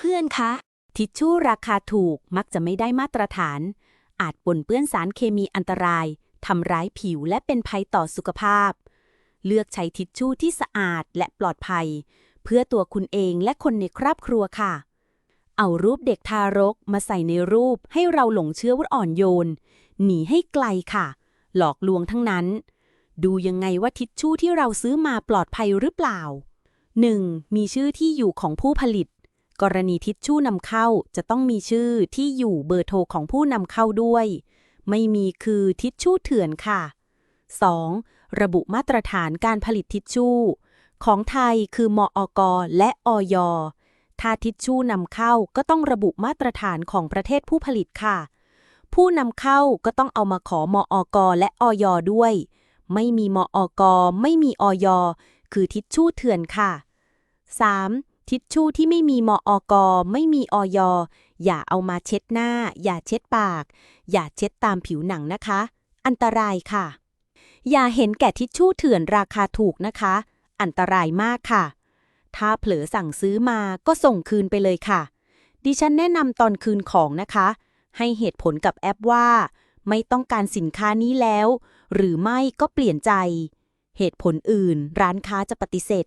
เพื่อนๆ คะ ทิชชู่ราคาถูกมักจะไม่ได้มาตรฐาน อาจปนเปื้อนสารเคมีอันตราย ทำร้ายผิวและเป็นภัยต่อสุขภาพ เลือกใช้ทิชชู่ที่สะอาดและปลอดภัย เพื่อตัวคุณเองและคนในครอบครัวค่ะ เอารูปเด็กทารกมาใส่ในรูปให้เราหลงเชื่อว่าอ่อนโยน หนีให้ไกลค่ะ หลอกลวงทั้งนั้น ดูยังไงว่าทิชชู่ที่เราซื้อมาปลอดภัยหรือเปล่า 1. มีชื่อที่อยู่ของผู้ผลิต กรณีทิชชู่นำเข้าจะต้องมีชื่อที่อยู่เบอร์โทรของผู้นำเข้าด้วย ไม่มีคือทิชชู่เถื่อนค่ะ 2. ระบุมาตรฐานการผลิตทิชชู่ ของไทยคือมออกและอยถ้าทิชชู่นำเข้าก็ต้องระบุมาตรฐานของประเทศผู้ผลิตค่ะ ผู้นำเข้าก็ต้องเอามาขอมออกและอยด้วย ไม่มีมอกไม่มีอยคือทิชชู่เถื่อนค่ะ 3. ทิชชู่ที่ไม่มีมอกไม่มีอยอย่าเอามาเช็ดหน้า อย่าเช็ดปาก อย่าเช็ดตามผิวหนังนะคะ อันตรายค่ะ อย่าเห็นแก่ทิชชู่เถื่อนราคาถูกนะคะ อันตรายมากค่ะ ถ้าเผลอสั่งซื้อมาก็ส่งคืนไปเลยค่ะ ดิฉันแนะนำตอนคืนของนะคะ ให้เหตุผลกับแอปว่า ไม่ต้องการสินค้านี้แล้ว หรือไม่ก็เปลี่ยนใจ เหตุผลอื่นร้านค้าจะปฏิเสธ